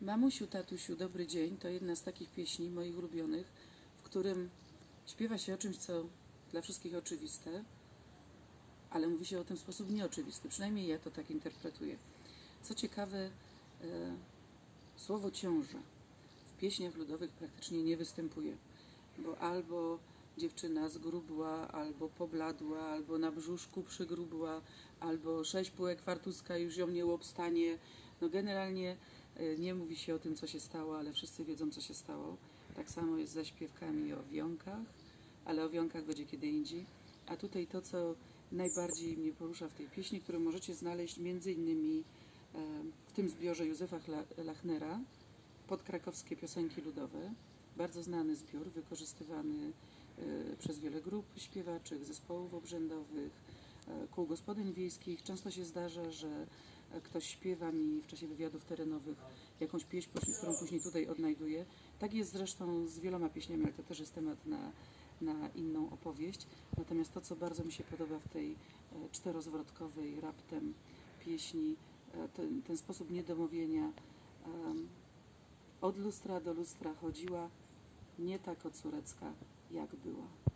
Mamusiu, tatusiu, dobry dzień to jedna z takich pieśni moich ulubionych, w którym śpiewa się o czymś, co dla wszystkich oczywiste, ale mówi się o tym w sposób nieoczywisty. Przynajmniej ja to tak interpretuję. Co ciekawe, e, słowo ciąża w pieśniach ludowych praktycznie nie występuje, bo albo dziewczyna zgrubła, albo pobladła, albo na brzuszku przygrubła, albo sześć półek fartuska już ją nie łopstanie. No generalnie nie mówi się o tym, co się stało, ale wszyscy wiedzą, co się stało. Tak samo jest ze śpiewkami o wiąkach, ale o wiąkach będzie kiedy indziej. A tutaj to, co najbardziej mnie porusza w tej pieśni, którą możecie znaleźć między innymi e, w tym zbiorze Józefa Lachnera, podkrakowskie piosenki ludowe. Bardzo znany zbiór, wykorzystywany e, przez wiele grup śpiewaczych, zespołów obrzędowych, kół gospodyń wiejskich. Często się zdarza, że e, ktoś śpiewa mi w czasie wywiadów terenowych jakąś pieśń, którą później tutaj odnajduję. Tak jest zresztą z wieloma pieśniami, ale to też jest temat na, na inną opowieść. Natomiast to, co bardzo mi się podoba w tej e, czterozwrotkowej raptem pieśni, e, ten, ten sposób niedomówienia. Od lustra do lustra chodziła, nie tak o córecka, jak była.